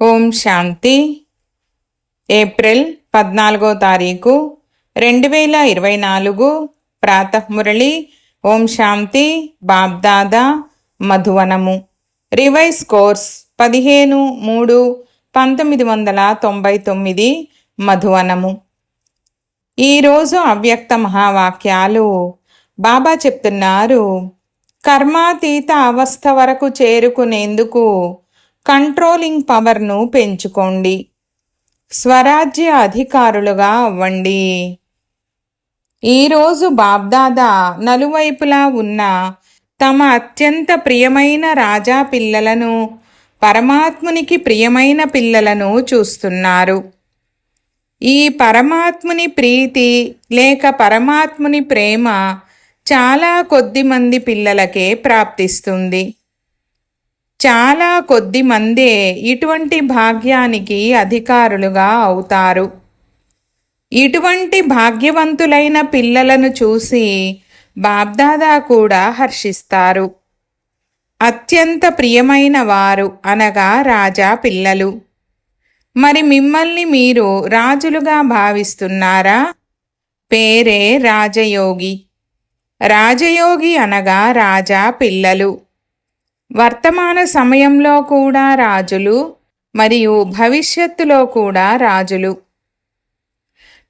ఓం శాంతి. April పద్నాలుగో తారీఖు రెండు వేల ఇరవై నాలుగు ప్రాతమురళి. ఓం శాంతి. బాబ్దాదా మధువనము. రివైస్ కోర్స్ పదిహేను మూడు పంతొమ్మిది వందల తొంభై తొమ్మిది మధువనము. ఈరోజు అవ్యక్త మహావాక్యాలు. బాబా చెప్తున్నారు కర్మాతీత అవస్థ వరకు చేరుకునేందుకు కంట్రోలింగ్ పవర్ను పెంచుకోండి. స్వరాజ్య అధికారులుగా అవ్వండి. ఈరోజు బాబ్దాదా నలువైపులా ఉన్న తమ అత్యంత ప్రియమైన రాజా పిల్లలను పరమాత్మునికి ప్రియమైన పిల్లలను చూస్తున్నారు. ఈ పరమాత్ముని ప్రీతి లేక పరమాత్ముని ప్రేమ చాలా కొద్ది మంది పిల్లలకే ప్రాప్తిస్తుంది. చాలా కొద్ది మందే ఇటువంటి భాగ్యానికి అధికారులుగా అవుతారు. ఇటువంటి భాగ్యవంతులైన పిల్లలను చూసి బాబ్దాదా కూడా హర్షిస్తారు. అత్యంత ప్రియమైన వారు అనగా రాజా పిల్లలు. మరి మిమ్మల్ని మీరు రాజులుగా భావిస్తున్నారా? పేరే రాజయోగి. రాజయోగి అనగా రాజా పిల్లలు. వర్తమాన సమయంలో కూడా రాజులు మరియు భవిష్యత్తులో కూడా రాజులు.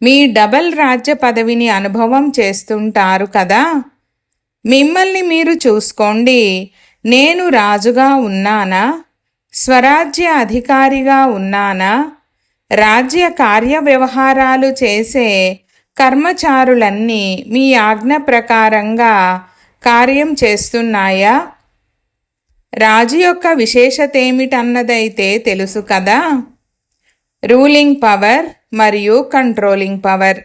మీ డబల్ రాజ్య పదవిని అనుభవం చేస్తుంటారు కదా? మిమ్మల్ని మీరు చూసుకోండి. నేను రాజుగా ఉన్నానా? స్వరాజ్య అధికారిగా ఉన్నానా? రాజ్య కార్య వ్యవహారాలు చేసే కర్మచారులన్నీ మీ ఆజ్ఞ ప్రకారంగా కార్యం చేస్తున్నాయా? రాజు యొక్క విశేషత ఏమిటన్నదైతే తెలుసు కదా? రూలింగ్ పవర్ మరియు కంట్రోలింగ్ పవర్.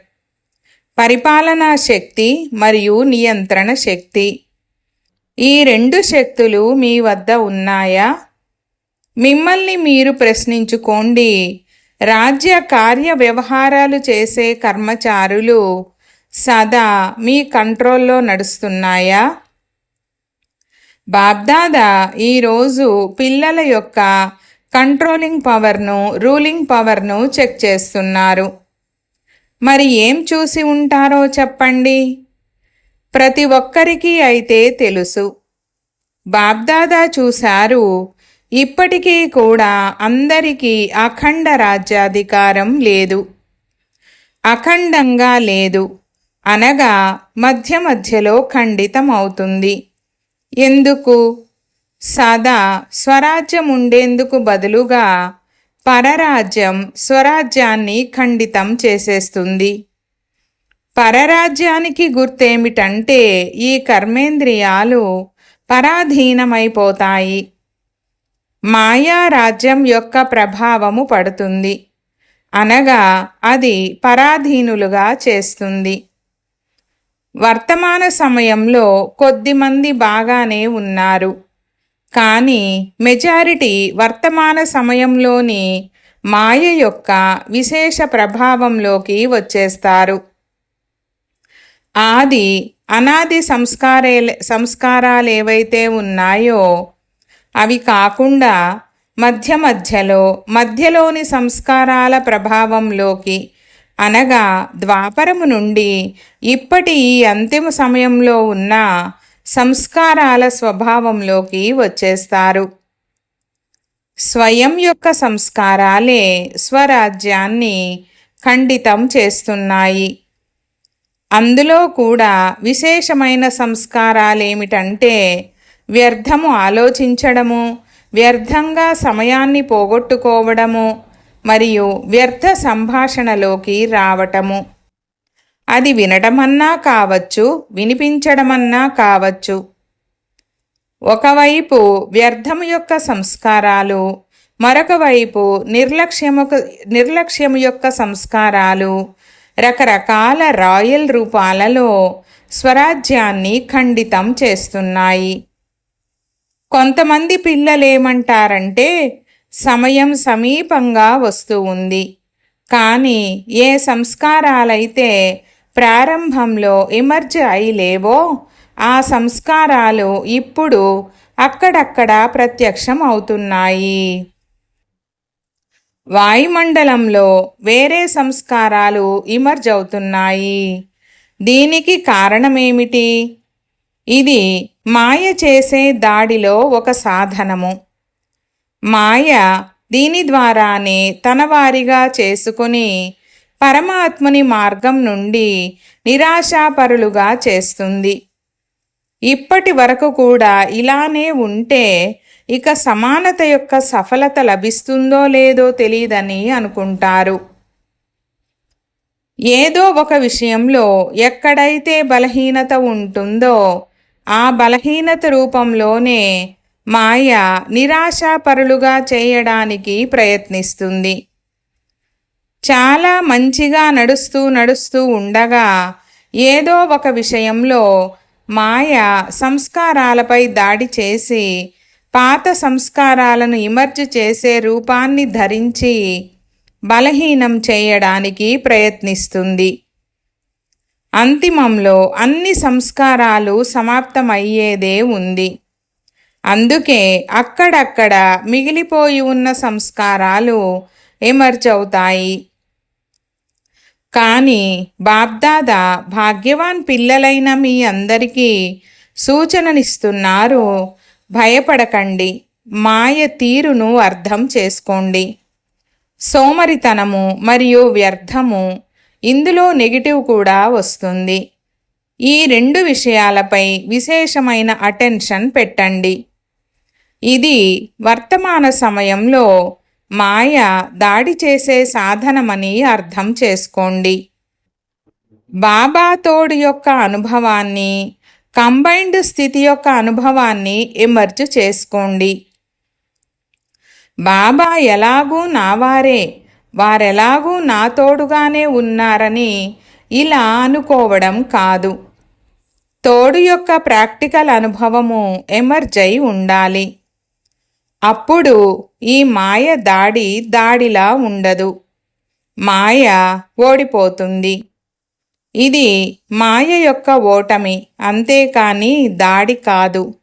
పరిపాలనా శక్తి మరియు నియంత్రణ శక్తి. ఈ రెండు శక్తులు మీ వద్ద ఉన్నాయా? మిమ్మల్ని మీరు ప్రశ్నించుకోండి. రాజ్య కార్య వ్యవహారాలు చేసే కర్మచారులు సదా మీ కంట్రోల్లో నడుస్తున్నాయా? బాబ్దాదా ఈరోజు పిల్లల యొక్క కంట్రోలింగ్ పవర్ను రూలింగ్ పవర్ను చెక్ చేస్తున్నారు. మరి ఏం చూసి ఉంటారో చెప్పండి. ప్రతి ఒక్కరికి అయితే తెలుసు. బాబ్దాదా చూశారు ఇప్పటికీ కూడా అందరికీ అఖండ రాజ్యాధికారం లేదు. అఖండంగా లేదు అనగా మధ్య మధ్యలో ఖండితం అవుతుంది ఎందుకు? సదా స్వరాజ్యం ఉండేందుకు బదులుగా పరరాజ్యం స్వరాజ్యాన్ని ఖండితం చేసేస్తుంది. పరరాజ్యానికి గుర్తేమిటంటే ఈ కర్మేంద్రియాలు పరాధీనమైపోతాయి. మాయారాజ్యం యొక్క ప్రభావము పడుతుంది. అనగా అది పరాధీనులుగా చేస్తుంది. వర్తమాన సమయంలో కొద్దిమంది బాగానే ఉన్నారు. కానీ మెజారిటీ వర్తమాన సమయంలోని మాయ యొక్క విశేష ప్రభావంలోకి వచ్చేస్తారు. ఆది అనాది సంస్కారే సంస్కారాలు ఏవైతే ఉన్నాయో అవి కాకుండా మధ్య మధ్యలో మధ్యలోని సంస్కారాల ప్రభావంలోకి అనగా ద్వాపరము నుండి ఇప్పటి ఈ అంతిమ సమయంలో ఉన్న సంస్కారాల స్వభావంలోకి వచ్చేస్తారు. స్వయం యొక్క సంస్కారాలే స్వరాజ్యాన్ని ఖండితం చేస్తున్నాయి. అందులో కూడా విశేషమైన సంస్కారాలేమిటంటే వ్యర్థము ఆలోచించడము వ్యర్థంగా సమయాన్ని పోగొట్టుకోవడము మరియు వ్యర్థ సంభాషణలోకి రావటము. అది వినటమన్నా కావచ్చు వినిపించడమన్నా కావచ్చు. ఒకవైపు వ్యర్థము యొక్క సంస్కారాలు మరొక వైపు నిర్లక్ష్యము నిర్లక్ష్యము యొక్క సంస్కారాలు. రకరకాల రాయల్ రూపాలలో స్వరాజ్యాన్ని ఖండితం చేస్తున్నాయి. కొంతమంది పిల్లలేమంటారంటే సమయం సమీపంగా వస్తూ ఉంది. కానీ ఏ సంస్కారాలైతే ప్రారంభంలో ఎమర్జ్ అయి లేవో ఆ సంస్కారాలు ఇప్పుడు అక్కడక్కడ ప్రత్యక్షం అవుతున్నాయి. వాయుమండలంలో వేరే సంస్కారాలు ఇమర్జ్ అవుతున్నాయి. దీనికి కారణమేమిటి? ఇది మాయ చేసే దాడిలో ఒక సాధనము. మాయ దీని ద్వారానే తన వారిగా చేసుకుని పరమాత్ముని మార్గం నుండి నిరాశాపరులుగా చేస్తుంది. ఇప్పటి వరకు కూడా ఇలానే ఉంటే ఇక సమానత యొక్క సఫలత లభిస్తుందో లేదో తెలియదని అనుకుంటారు. ఏదో ఒక విషయంలో ఎక్కడైతే బలహీనత ఉంటుందో ఆ బలహీనత రూపంలోనే మాయ నిరాశాపరులుగా చేయడానికి ప్రయత్నిస్తుంది. చాలా మంచిగా నడుస్తూ నడుస్తూ ఉండగా ఏదో ఒక విషయంలో మాయ సంస్కారాలపై దాడి చేసి పాత సంస్కారాలను ఇమర్జ్ చేసే రూపాన్ని ధరించి బలహీనం చేయడానికి ప్రయత్నిస్తుంది. అంతిమంలో అన్ని సంస్కారాలు సమాప్తమయ్యేదే ఉంది. అందుకే అక్కడక్కడ మిగిలిపోయి ఉన్న సంస్కారాలు ఎమర్చవుతాయి కానీ బాబ్దాదా భాగ్యవాన్ పిల్లలైన మీ అందరికీ సూచననిస్తున్నారు భయపడకండి మాయ తీరును అర్థం చేసుకోండి. సోమరితనము మరియు వ్యర్థము ఇందులో నెగిటివ్ కూడా వస్తుంది. ఈ రెండు విషయాలపై విశేషమైన అటెన్షన్ పెట్టండి. ఇది వర్తమాన సమయంలో మాయ దాడి చేసే సాధనమని అర్థం చేసుకోండి. బాబా తోడు యొక్క అనుభవాన్ని కంబైన్డ్ స్థితి యొక్క అనుభవాన్ని ఎమర్జ్ చేసుకోండి. బాబా ఎలాగూ నావారే వారెలాగూ నా తోడుగానే ఉన్నారని ఇలా అనుకోవడం కాదు. తోడు యొక్క ప్రాక్టికల్ అనుభవము ఎమర్జ్ అయి ఉండాలి. అప్పుడు ఈ మాయ దాడి దాడిలా ఉండదు. మాయ ఓడిపోతుంది. ఇది మాయ యొక్క ఓటమి అంతేకాని దాడి కాదు.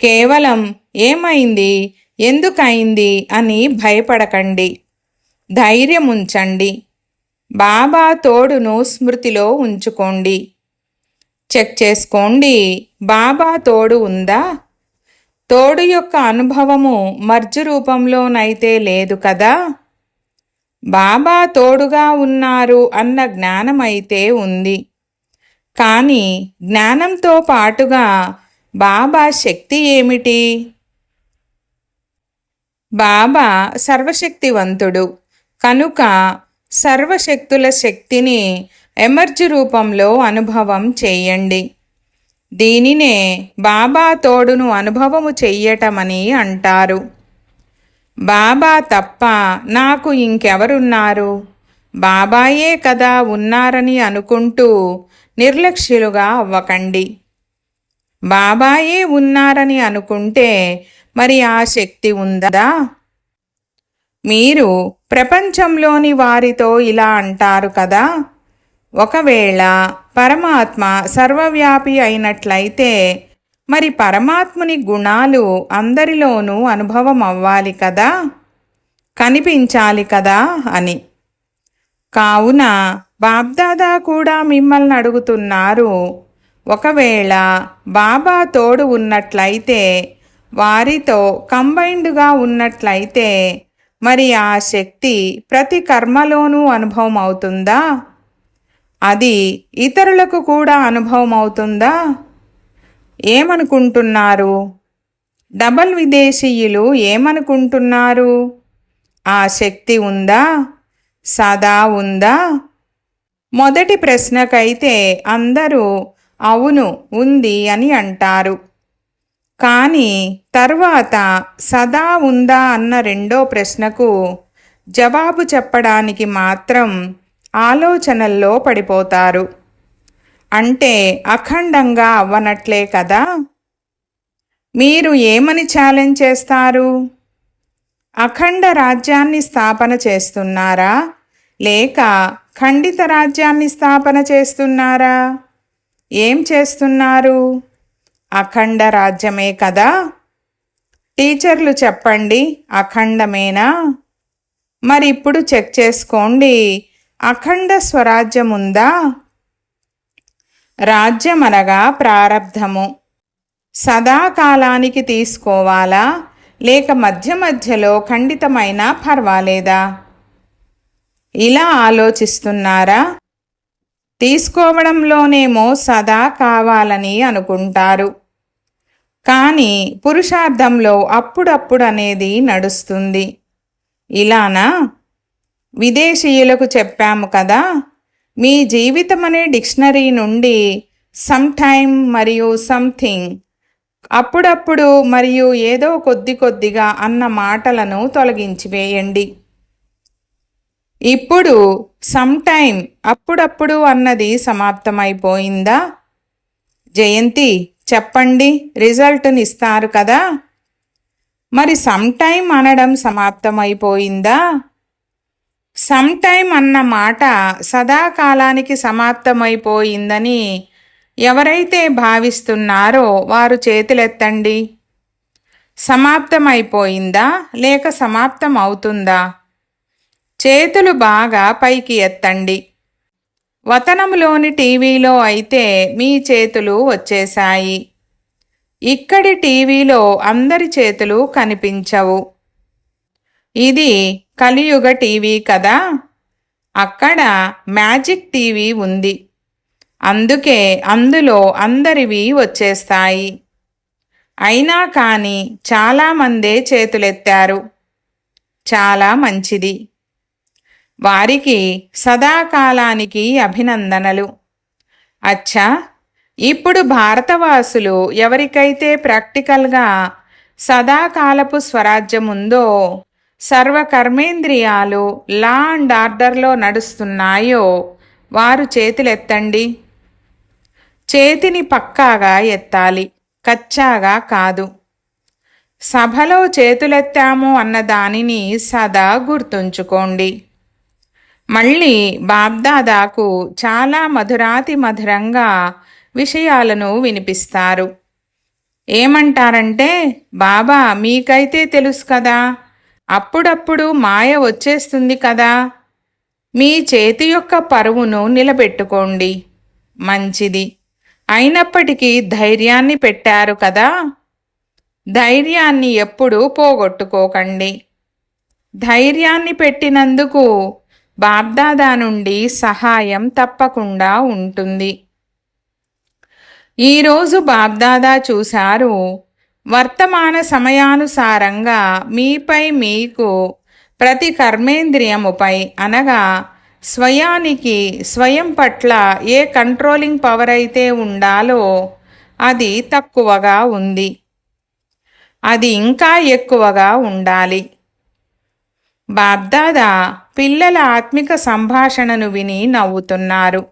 కేవలం ఏమైంది ఎందుకైంది అని భయపడకండి. ధైర్యముంచండి. బాబా తోడును స్మృతిలో ఉంచుకోండి. చెక్ చేసుకోండి బాబా తోడు ఉందా? తోడు యొక్క అనుభవము మర్జు రూపంలోనైతే లేదు కదా? బాబా తోడుగా ఉన్నారు అన్న జ్ఞానమైతే ఉంది. కానీ జ్ఞానంతో పాటుగా బాబా శక్తి ఏమిటి? బాబా సర్వశక్తివంతుడు. కనుక సర్వశక్తుల శక్తిని ఎమర్జీ రూపంలో అనుభవం చేయండి. దీనినే బాబా తోడును అనుభవము చెయ్యటమని అంటారు. బాబా తప్ప నాకు ఇంకెవరున్నారు? బాబాయే కదా ఉన్నారని అనుకుంటూ నిర్లక్ష్యులుగా అవ్వకండి. బాబాయే ఉన్నారని అనుకుంటే మరి ఆ శక్తి ఉందా? మీరు ప్రపంచంలోని వారితో ఇలా అంటారు కదా ఒకవేళ పరమాత్మ సర్వవ్యాపి అయినట్లయితే మరి పరమాత్ముని గుణాలు అందరిలోనూ అనుభవం అవ్వాలి కదా? కనిపించాలి కదా అని. కావున బాబ్దాదా కూడా మిమ్మల్ని అడుగుతున్నారు ఒకవేళ బాబా తోడు ఉన్నట్లయితే వారితో కంబైన్డ్గా ఉన్నట్లయితే మరి ఆ శక్తి ప్రతి కర్మలోనూ అనుభవం అవుతుందా అది ఇతరులకు కూడా అనుభవం అవుతుందా ఏమనుకుంటున్నారు? డబల్ విదేశీయులు ఏమనుకుంటున్నారు? ఆ శక్తి ఉందా? సదా ఉందా? మొదటి ప్రశ్నకైతే అందరూ అవును ఉంది అని అంటారు. కానీ తర్వాత సదా ఉందా అన్న రెండో ప్రశ్నకు జవాబు చెప్పడానికి మాత్రం ఆలోచనల్లో పడిపోతారు. అంటే అఖండంగా అవ్వనట్లే కదా? మీరు ఏమని ఛాలెంజ్ చేస్తారు? అఖండ రాజ్యాన్ని స్థాపన చేస్తున్నారా? లేక ఖండిత రాజ్యాన్ని స్థాపన చేస్తున్నారా? ఏం చేస్తున్నారు? అఖండ రాజ్యమే కదా? టీచర్లు చెప్పండి అఖండమేనా? మరి ఇప్పుడు చెక్ చేసుకోండి. అఖండ స్వరాజ్యం ఉందా రాజ్యం అనగా ప్రారబ్ధము. సదాకాలానికి తీసుకోవాలా? లేక మధ్య మధ్యలో ఖండితమైనా పర్వాలేదా? ఇలా ఆలోచిస్తున్నారా? తీసుకోవడంలోనేమో సదా కావాలని అనుకుంటారు. కానీ పురుషార్థంలో అప్పుడప్పుడు అనేది నడుస్తుంది. ఇలానా? విదేశీయులకు చెప్పాము కదా మీ జీవితం అనే డిక్షనరీ నుండి సమ్ టైమ్ మరియు సంథింగ్ అప్పుడప్పుడు మరియు ఏదో కొద్ది కొద్దిగా అన్న మాటలను తొలగించివేయండి. ఇప్పుడు సమ్ టైమ్ అప్పుడప్పుడు అన్నది సమాప్తమైపోయిందా? జయంతి చెప్పండి రిజల్ట్ని ఇస్తారు కదా. మరి సమ్ టైమ్ అనడం సమాప్తమైపోయిందా? సమ్ టైమ్ అన్న మాట సదాకాలానికి సమాప్తమైపోయిందని ఎవరైతే భావిస్తున్నారో వారు చేతులెత్తండి. సమాప్తమైపోయిందా? లేక సమాప్తం అవుతుందా చేతులు బాగా పైకి ఎత్తండి. వతనంలోని టీవీలో అయితే మీ చేతులు వచ్చేశాయి. ఇక్కడి టీవీలో అందరి చేతులు కనిపించవు. ఇది కలియుగ టీవీ కదా. అక్కడ మ్యాజిక్ టీవీ ఉంది. అందుకే అందులో అందరివి వచ్చేస్తాయి. అయినా కానీ చాలామందే చేతులెత్తారు. చాలా మంచిది. వారికి సదాకాలానికి అభినందనలు. అచ్చా! ఇప్పుడు భారతవాసులు ఎవరికైతే ప్రాక్టికల్గా సదాకాలపు స్వరాజ్యం ఉందో సర్వకర్మేంద్రియాలు లా అండ్ ఆర్డర్లో నడుస్తున్నాయో వారు చేతులెత్తండి. చేతిని పక్కాగా ఎత్తాలి కచ్చాగా కాదు. సభలో చేతులెత్తాము అన్న దానిని సదా గుర్తుంచుకోండి. మళ్ళీ బాబ్దాదాకు చాలా మధురాతి మధురంగా విషయాలను వినిపిస్తారు. ఏమంటారంటే బాబా మీకైతే తెలుసు కదా అప్పుడప్పుడు మాయ వచ్చేస్తుంది కదా. మీ చేతి యొక్క పరువును నిలబెట్టుకోండి. మంచిది. అయినప్పటికీ ధైర్యాన్ని పెట్టారు కదా. ధైర్యాన్ని ఎప్పుడూ పోగొట్టుకోకండి. ధైర్యాన్ని పెట్టినందుకు బాబ్దాదా నుండి సహాయం తప్పకుండా ఉంటుంది. ఈరోజు బాబ్దాదా చూశారు వర్తమాన సమయానుసారంగా మీపై మీకు ప్రతి కర్మేంద్రియముపై అనగా స్వయానికి స్వయం పట్ల ఏ కంట్రోలింగ్ పవర్ అయితే ఉండాలో అది తక్కువగా ఉంది. అది ఇంకా ఎక్కువగా ఉండాలి. బాబ్దాదా పిల్లల ఆత్మిక సంభాషణను విని నవ్వుతున్నారు.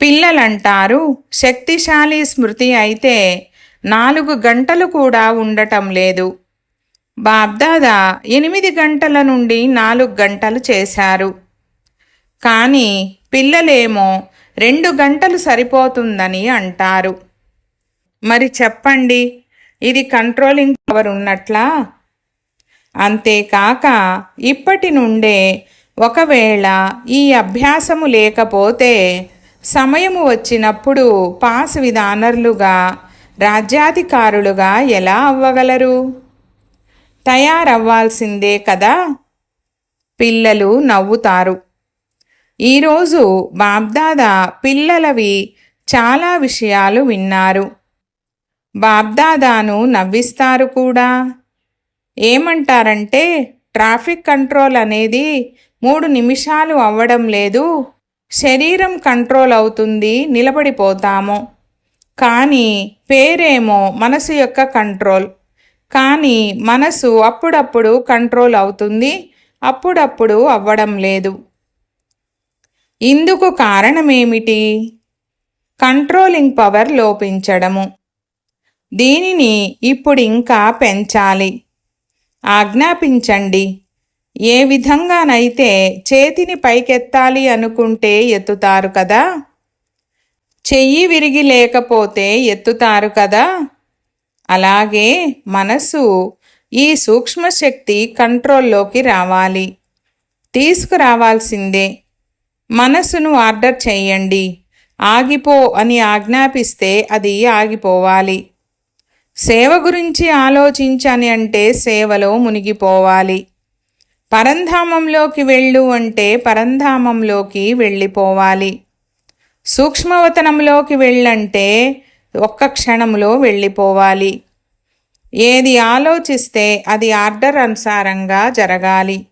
పిల్లలంటారు శక్తిశాలి స్మృతి అయితే నాలుగు గంటలు కూడా ఉండటం లేదు. బాబ్దాదా ఎనిమిది గంటల నుండి నాలుగు గంటలు చేశారు. కానీ పిల్లలేమో రెండు గంటలు సరిపోతుందని అంటారు. మరి చెప్పండి ఇది కంట్రోలింగ్ పవర్ ఉన్నట్లా? అంతేకాక ఇప్పటి నుండే ఒకవేళ ఈ అభ్యాసము లేకపోతే సమయము వచ్చినప్పుడు పాస్ విధానర్లుగా రాజ్యాధికారులుగా ఎలా అవ్వగలరు? తయారవ్వాల్సిందే కదా? పిల్లలు నవ్వుతారు. ఈరోజు బాబ్దాదా పిల్లలవి చాలా విషయాలు విన్నారు. బాబ్దాదాను నవ్విస్తారు కూడా. ఏమంటారంటే ట్రాఫిక్ కంట్రోల్ అనేది మూడు నిమిషాలు అవ్వడం లేదు. శరీరం కంట్రోల్ అవుతుంది నిలబడిపోతాము. కానీ పేరేమో మనసు యొక్క కంట్రోల్. కానీ మనసు అప్పుడప్పుడు కంట్రోల్ అవుతుంది అప్పుడప్పుడు అవ్వడం లేదు. ఇందుకు కారణమేమిటి? కంట్రోలింగ్ పవర్ లోపించడము. దీనిని ఇప్పుడు ఇంకా పెంచాలి. ఆజ్ఞాపించండి. ఏ విధంగానైతే చేతిని పైకెత్తాలి అనుకుంటే ఎత్తుతారు కదా చెయ్యి విరిగి లేకపోతే ఎత్తుతారు కదా? అలాగే మనసు ఈ సూక్ష్మశక్తి కంట్రోల్లోకి రావాలి. తీసుకురావాల్సిందే. మనసును ఆర్డర్ చేయండి ఆగిపో అని ఆజ్ఞాపిస్తే అది ఆగిపోవాలి. సేవ గురించి ఆలోచించని అంటే సేవలో మునిగిపోవాలి. పరంధామంలోకి వెళ్ళు అంటే పరంధామంలోకి వెళ్ళిపోవాలి. సూక్ష్మవతనంలోకి వెళ్ళంటే ఒక్క క్షణంలో వెళ్ళిపోవాలి. ఏది ఆలోచిస్తే అది ఆర్డర్ అనుసారంగా జరగాలి.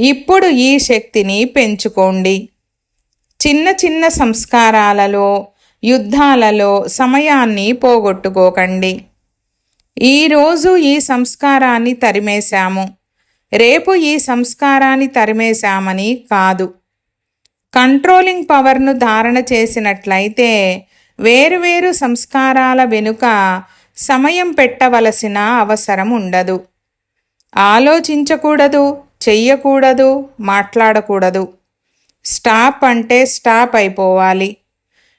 ఇప్పుడు ఈ శక్తిని పెంచుకోండి. చిన్న చిన్న సంస్కారాలలో యుద్ధాలలో సమయాన్ని పోగొట్టుకోకండి. ఈరోజు ఈ సంస్కారాన్ని తరిమేశాము. రేపు ఈ సంస్కారాన్ని తరిమేశామని కాదు. కంట్రోలింగ్ పవర్ను ధారణ చేసినట్లయితే వేరువేరు సంస్కారాల వెనుక సమయం పెట్టవలసిన అవసరం ఉండదు. ఆలోచించకూడదు చెయ్యకూడదు మాట్లాడకూడదు. స్టాప్ అంటే స్టాప్ అయిపోవాలి.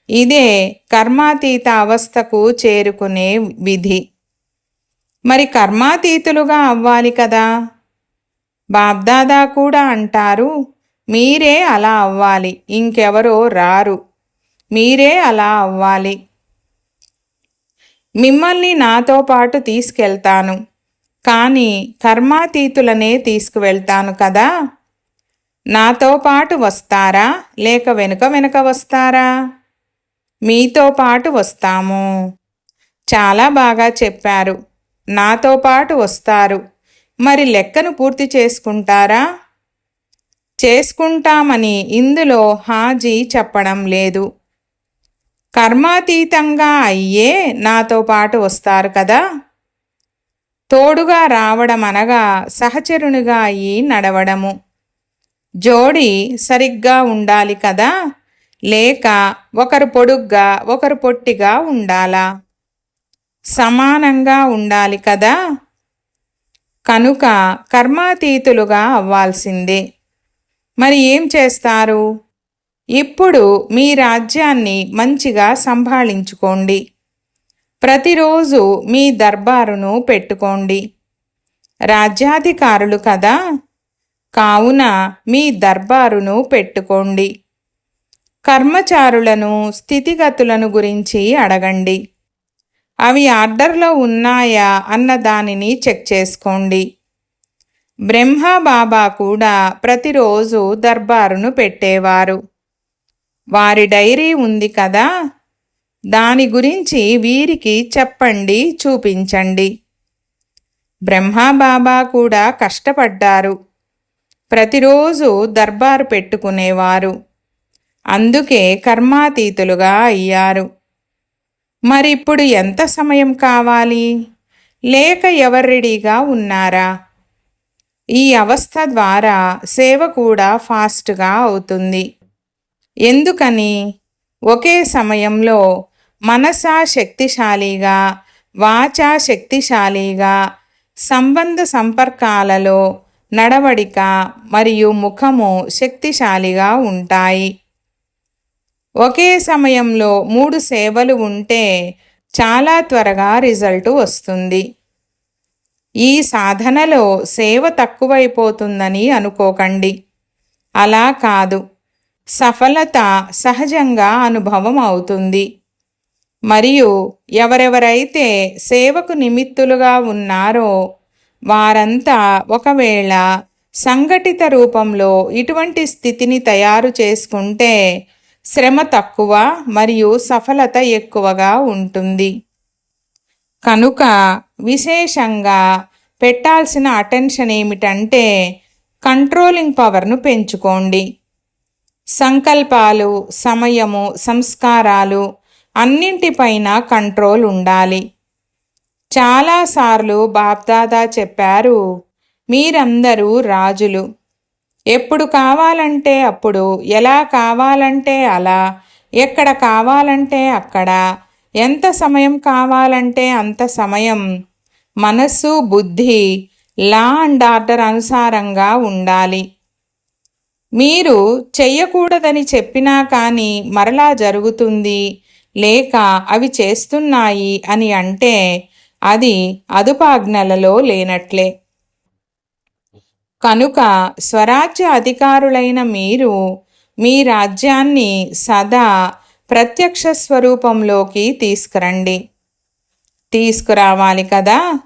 ఇదే కర్మాతీత అవస్థకు చేరుకునే విధి. మరి కర్మాతీతులుగా అవ్వాలి కదా? బాబ్దాదా కూడా అంటారు మీరే అలా అవ్వాలి. ఇంకెవరో రారు. మీరే అలా అవ్వాలి. మిమ్మల్ని నాతో పాటు తీసుకెళ్తాను. కానీ కర్మాతీతులనే తీసుకువెళ్తాను కదా. నాతో పాటు వస్తారా? లేక వెనుక వెనుక వస్తారా? మీతో పాటు వస్తాము. చాలా బాగా చెప్పారు. నాతో పాటు వస్తారు. మరి లెక్కను పూర్తి చేసుకుంటారా? చేసుకుంటామని ఇందులో హాజీ చెప్పడం లేదు. కర్మాతీతంగా అయ్యే నాతో పాటు వస్తారు కదా. తోడుగా రావడం అనగా సహచరునిగా అయ్యి నడవడము. జోడి సరిగ్గా ఉండాలి కదా. లేక ఒకరు పొడుగ్గా ఒకరు పొట్టిగా ఉండాలా? సమానంగా ఉండాలి కదా. కనుక కర్మాతీతులుగా అవ్వాల్సిందే. మరి ఏం చేస్తారు? ఇప్పుడు మీ రాజ్యాన్ని మంచిగా సంభాళించుకోండి. ప్రతిరోజు మీ దర్బారును పెట్టుకోండి. రాజ్యాధికారులు కదా? కావున మీ దర్బారును పెట్టుకోండి. కర్మచారులను స్థితిగతులను గురించి అడగండి. అవి ఆర్డర్లో ఉన్నాయా అన్న దానిని చెక్ చేసుకోండి. బ్రహ్మబాబా కూడా ప్రతిరోజు దర్బారును పెట్టేవారు. వారి డైరీ ఉంది కదా దాని గురించి వీరికి చెప్పండి చూపించండి. బ్రహ్మబాబా కూడా కష్టపడ్డారు. ప్రతిరోజు దర్బారు పెట్టుకునేవారు. అందుకే కర్మాతీతులుగా అయ్యారు. మరిప్పుడు ఎంత సమయం కావాలి? లేక ఎవరెడీగా ఉన్నారా? ఈ అవస్థ ద్వారా సేవ కూడా ఫాస్ట్గా అవుతుంది. ఎందుకని? ఒకే సమయంలో మనసా శక్తిశాలిగా వాచా శక్తిశాలిగా సంబంధ సంపర్కాలలో నడవడిక మరియు ముఖము శక్తిశాలిగా ఉంటాయి. ఒకే సమయంలో మూడు సేవలు ఉంటే చాలా త్వరగా రిజల్ట్ వస్తుంది. ఈ సాధనలో సేవ తక్కువైపోతుందని అనుకోకండి. అలా కాదు. సఫలత సహజంగా అనుభవం అవుతుంది. మరియు ఎవరెవరైతే సేవకు నిమిత్తులుగా ఉన్నారో వారంతా ఒకవేళ సంఘటిత రూపంలో ఇటువంటి స్థితిని తయారు చేసుకుంటే శ్రమ తక్కువ మరియు సఫలత ఎక్కువగా ఉంటుంది. కనుక విశేషంగా పెట్టాల్సిన అటెన్షన్ ఏమిటంటే కంట్రోలింగ్ పవర్ను పెంచుకోండి. సంకల్పాలు సమయము సంస్కారాలు అన్నింటిపైన కంట్రోల్ ఉండాలి. చాలాసార్లు బాప్దాదా చెప్పారు మీరందరూ రాజులు. ఎప్పుడు కావాలంటే అప్పుడు ఎలా కావాలంటే అలా ఎక్కడ కావాలంటే అక్కడ ఎంత సమయం కావాలంటే అంత సమయం? మనస్సు బుద్ధి లా అండ్ ఆర్డర్ అనుసారంగా ఉండాలి. మీరు చెయ్యకూడదని చెప్పినా కానీ మరలా జరుగుతుంది. లేక అవి చేస్తున్నాయి అని అంటే అది అదుపాజ్ఞలలో లేనట్లే. కనుక స్వరాజ్య అధికారులైన మీరు మీ రాజ్యాన్ని సదా ప్రత్యక్ష స్వరూపంలోకి తీసుకురండి. తీసుకురావాలి కదా?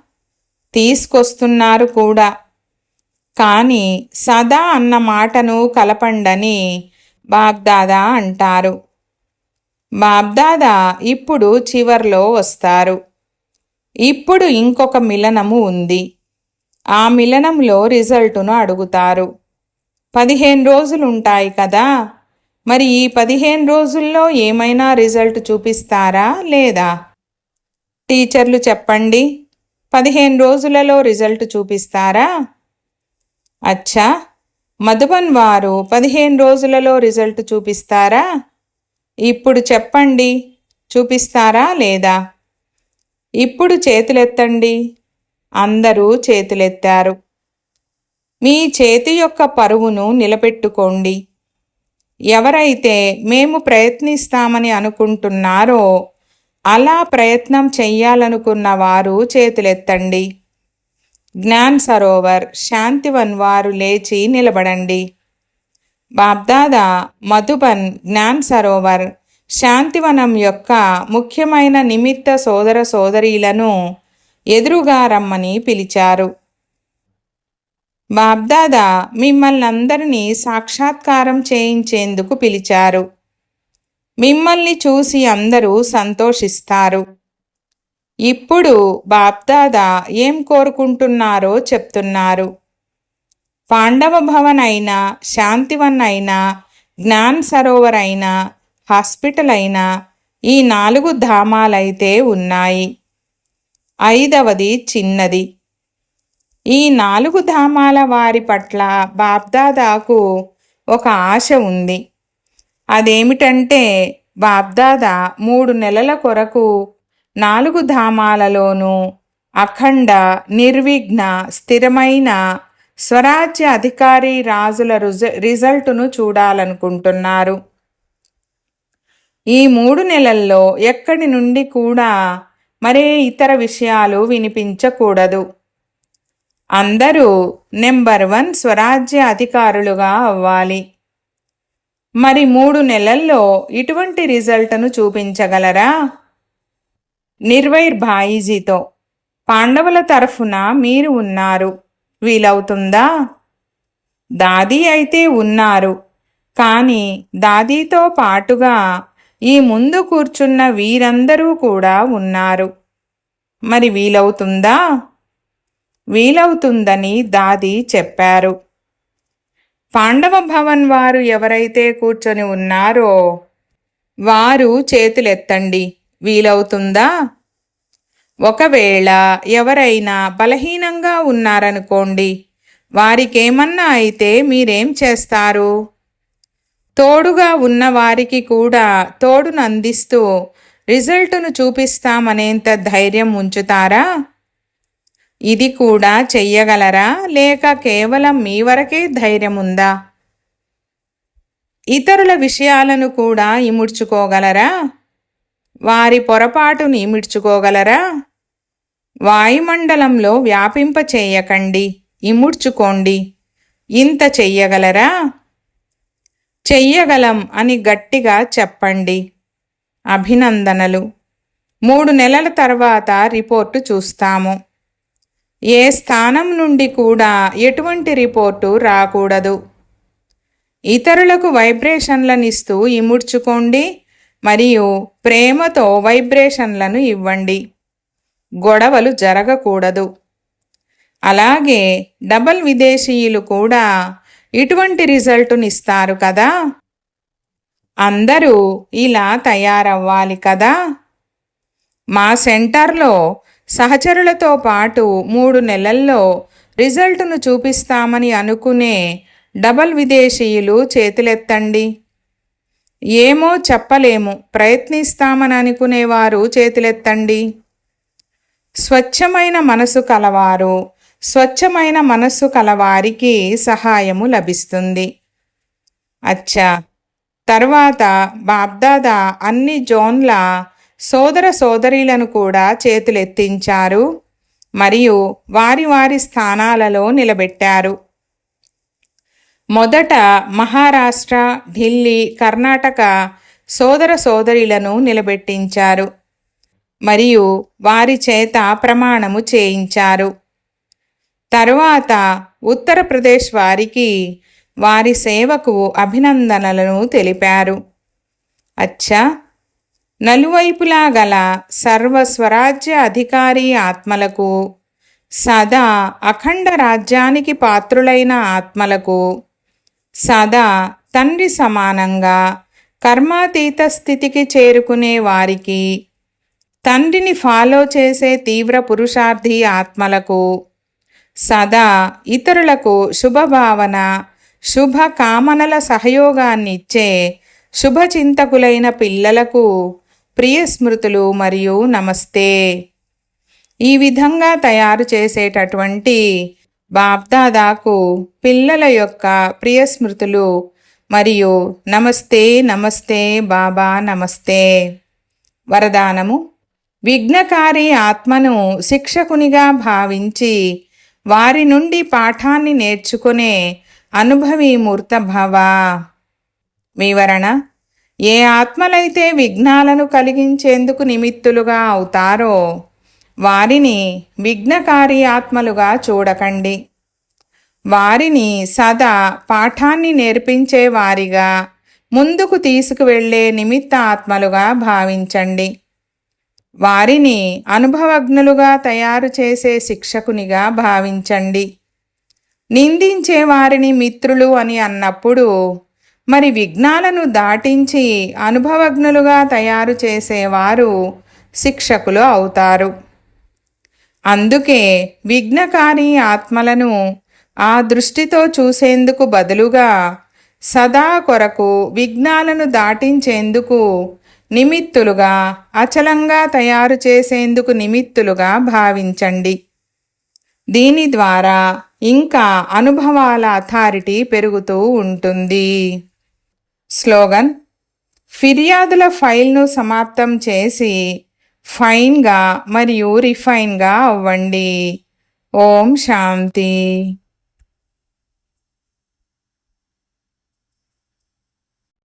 తీసుకొస్తున్నారు కూడా. కానీ సదా అన్న మాటను కలపండని బాగ్దాదా అంటారు. బాబ్దాదా ఇప్పుడు చివర్లో వస్తారు. ఇప్పుడు ఇంకొక మిలనము ఉంది. ఆ మిలనంలో రిజల్టును అడుగుతారు. పదిహేను రోజులు ఉంటాయి కదా? మరి ఈ పదిహేను రోజుల్లో ఏమైనా రిజల్ట్ చూపిస్తారా లేదా? టీచర్లు చెప్పండి. పదిహేను రోజులలో రిజల్ట్ చూపిస్తారా? అచ్చా. మధుబన్ వారు పదిహేను రోజులలో రిజల్ట్ చూపిస్తారా? ఇప్పుడు చెప్పండి. చూపిస్తారా లేదా? ఇప్పుడు చేతులెత్తండి. అందరూ చేతులెత్తారు. మీ చేతి యొక్క పరువును నిలబెట్టుకోండి. ఎవరైతే మేము ప్రయత్నిస్తామని అనుకుంటున్నారో అలా ప్రయత్నం చెయ్యాలనుకున్న వారు చేతులెత్తండి. జ్ఞాన్ సరోవర్ శాంతివన్ వారు లేచి నిలబడండి. బాబ్దాదా మధుబన్ జ్ఞాన్ సరోవర్ శాంతివనం యొక్క ముఖ్యమైన నిమిత్త సోదర సోదరీలను ఎదురుగా రమ్మని పిలిచారు. బాబ్దాదా మిమ్మల్ని అందరినీ సాక్షాత్కారం చేయించేందుకు పిలిచారు. మిమ్మల్ని చూసి అందరూ సంతోషిస్తారు. ఇప్పుడు బాప్దాదా ఏం కోరుకుంటున్నారో చెప్తున్నారు. పాండవ భవన్ అయినా శాంతివన్ అయినా జ్ఞాన్ సరోవర్ అయినా హాస్పిటల్ అయినా ఈ నాలుగు ధామాలైతే ఉన్నాయి. ఐదవది చిన్నది. ఈ నాలుగు ధామాల వారి పట్ల బాబ్దాదాకు ఒక ఆశ ఉంది. అదేమిటంటే బాబ్దాదా మూడు నెలల కొరకు నాలుగు ధామాలలోనూ అఖండ నిర్విఘ్న స్థిరమైన స్వరాజ్య అధికారి రాజుల రుజ రిజల్టును చూడాలనుకుంటున్నారు. ఈ మూడు నెలల్లో ఎక్కడి నుండి కూడా మరే ఇతర విషయాలు వినిపించకూడదు. అందరూ నెంబర్ వన్ స్వరాజ్య అధికారులుగా అవ్వాలి. మరి మూడు నెలల్లో ఇటువంటి రిజల్ట్ను చూపించగలరా? నిర్వైర్ భాయిజీతో పాండవుల తరఫున మీరు ఉన్నారు వీలవుతుందా? దాదీ అయితే ఉన్నారు కానీ దాదీతో పాటుగా ఈ ముందు కూర్చున్న వీరందరూ కూడా ఉన్నారు. మరి వీలవుతుందా? వీలవుతుందని దాది చెప్పారు. పాండవ భవన్ వారు ఎవరైతే కూర్చొని ఉన్నారో వారు చేతులెత్తండి. వీలవుతుందా? ఒకవేళ ఎవరైనా బలహీనంగా ఉన్నారనుకోండి వారికేమన్నా అయితే మీరేం చేస్తారు? తోడుగా ఉన్న వారికి కూడా తోడును అందిస్తూ రిజల్టును చూపిస్తామనేంత ధైర్యం ఉంచుతారా? ఇది కూడా చెయ్యగలరా? లేక కేవలం మీ వరకే ధైర్యముందా? ఇతరుల విషయాలను కూడా ఇముడ్చుకోగలరా? వారి పొరపాటును ఇముడ్చుకోగలరా? వాయుమండలంలో వ్యాపింప చేయకండి ఇముడ్చుకోండి. ఇంత చెయ్యగలరా? చెయ్యగలం అని గట్టిగా చెప్పండి. అభినందనలు. మూడు నెలల తర్వాత రిపోర్టు చూస్తాము. ఏ స్థానం నుండి కూడా ఎటువంటి రిపోర్టు రాకూడదు. ఇతరులకు వైబ్రేషన్లనిస్తూ ఇముడ్చుకోండి మరియు ప్రేమతో వైబ్రేషన్లను ఇవ్వండి. గొడవలు జరగకూడదు. అలాగే డబల్ విదేశీయులు కూడా ఇటువంటి రిజల్టునిస్తారు కదా. అందరూ ఇలా తయారవ్వాలి కదా. మా సెంటర్లో సహచరులతో పాటు మూడు నెలల్లో రిజల్ట్ను చూపిస్తామని అనుకునే డబల్ విదేశీయులు చేతులెత్తండి. ఏమో చెప్పలేము ప్రయత్నిస్తామని అనుకునేవారు చేతులెత్తండి. స్వచ్ఛమైన మనసు కలవారు స్వచ్ఛమైన మనస్సు కలవారికి సహాయము లభిస్తుంది. అచ్చా తర్వాత బాబ్దాదా అన్ని జోన్ల సోదర సోదరీలను కూడా చేతులెత్తించారు. మరియు వారి వారి స్థానాలలో నిలబెట్టారు. మొదట మహారాష్ట్ర ఢిల్లీ కర్ణాటక సోదర సోదరిలను నిలబెట్టించారు. మరియు వారి చేత ప్రమాణము చేయించారు. తరువాత ఉత్తరప్రదేశ్ వారికి వారి సేవకు అభినందనలను తెలిపారు. అచ్చా! నలువైపులా గల సర్వస్వరాజ్య అధికారి ఆత్మలకు సదా అఖండ రాజ్యానికి పాత్రులైన ఆత్మలకు సదా తండ్రి సమానంగా కర్మాతీత స్థితికి చేరుకునే వారికి తండ్రిని ఫాలో చేసే తీవ్ర పురుషార్థి ఆత్మలకు సదా ఇతరులకు శుభభావన శుభకామనల సహయోగాన్నిచ్చే శుభచింతకులైన పిల్లలకు ప్రియ స్మృతులు మరియు నమస్తే. ఈ విధంగా తయారు చేసేటటువంటి బాబ్దాదాకు పిల్లల యొక్క ప్రియ స్మృతులు మరియు నమస్తే నమస్తే బాబా నమస్తే. వరదానము. విఘ్నకారి ఆత్మను శిక్షకునిగా భావించి వారి నుండి పాఠాన్ని నేర్చుకునే అనుభవీమూర్త భవ. వివరణ. ఏ ఆత్మలైతే విఘ్నాలను కలిగించేందుకు నిమిత్తులుగా అవుతారో వారిని విఘ్నకారి ఆత్మలుగా చూడకండి. వారిని సదా పాఠాన్ని నేర్పించే వారిగా ముందుకు తీసుకువెళ్ళే నిమిత్త ఆత్మలుగా భావించండి. వారిని అనుభవజ్ఞులుగా తయారు చేసే శిక్షకునిగా భావించండి. నిందించే వారిని మిత్రులు అని అన్నప్పుడు మరి విఘ్నాలను దాటించి అనుభవజ్ఞులుగా తయారు చేసేవారు శిక్షకులు అవుతారు. అందుకే విఘ్నకారి ఆత్మలను ఆ దృష్టితో చూసేందుకు బదులుగా సదా కొరకు విఘ్నాలను దాటించేందుకు నిమిత్తులుగా అచలంగా తయారు చేసేందుకు నిమిత్తులుగా భావించండి. దీని ద్వారా ఇంకా అనుభవాల అథారిటీ పెరుగుతూ ఉంటుంది. స్లోగన్ ఫిర్యాదుల ఫైల్ను సమాప్తం చేసి ఫైన్గా మరియు రిఫైన్గా అవ్వండి. ఓం శాంతి.